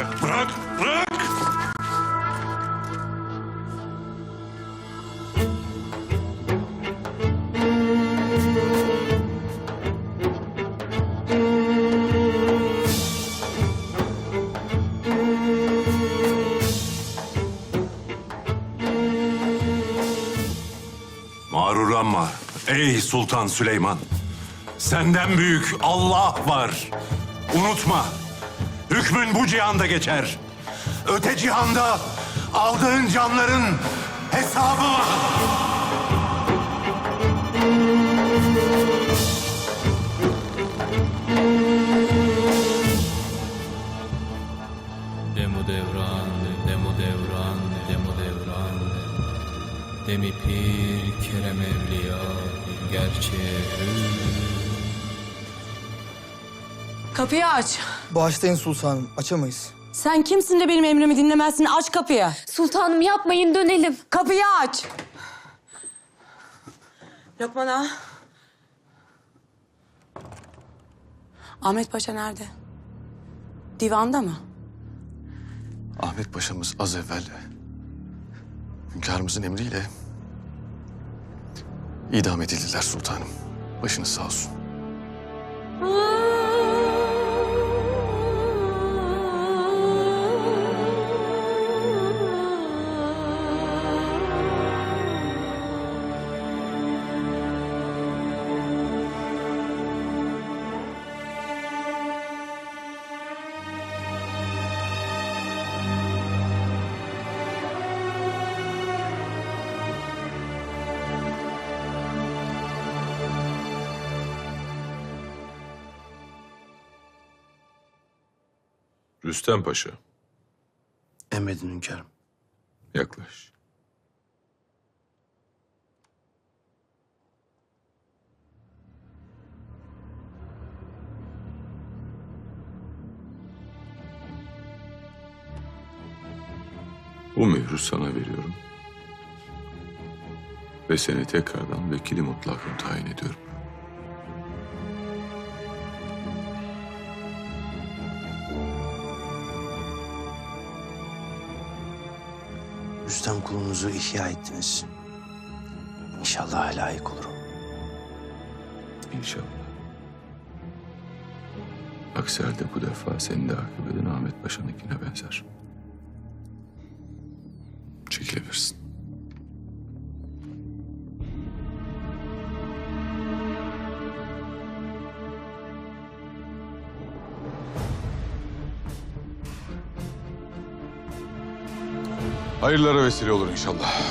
Bırak, bırak, bırak! Mağrur Ammar, ey Sultan Süleyman! Senden büyük Allah var. Unutma. Hükmün bu cihanda geçer. Öte cihanda aldığın canların hesabı var. Demo devran, demo devran, demo devran Demi pir, kerem evliya, gerçeğe Kapıyı aç. Bağışlayın sultanım, açamayız. Sen kimsin de benim emrimi dinlemezsin? Aç kapıyı. Sultanım yapmayın dönelim. Kapıyı aç. Lokman ağa. Ahmet Paşa nerede? Divanda mı? Ahmet Paşa'mız az evvel hünkârımızın emriyle idam edildiler sultanım. Başınız sağ olsun. Rüstem Paşa, Emredin hünkârım. yaklaş. Bu mührü sana veriyorum. Ve seni tekrardan vekili mutlakım tayin ediyorum. Rüstem kulunuzu ihya ettiniz. İnşallah layık olurum. İnşallah. Aksi halde bu defa senin de akıbetin Ahmet Paşa'nınkine benzer. Çekilebilirsin. Hayırlara vesile olur inşallah.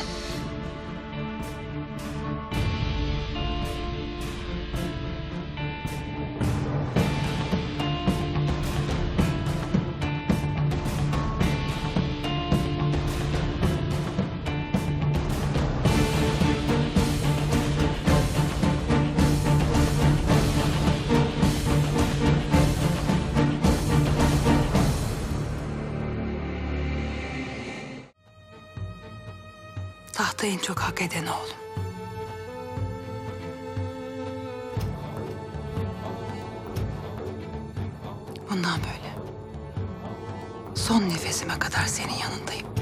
Tahta en çok hak eden oğlum. Bundan böyle. Son nefesime kadar senin yanındayım.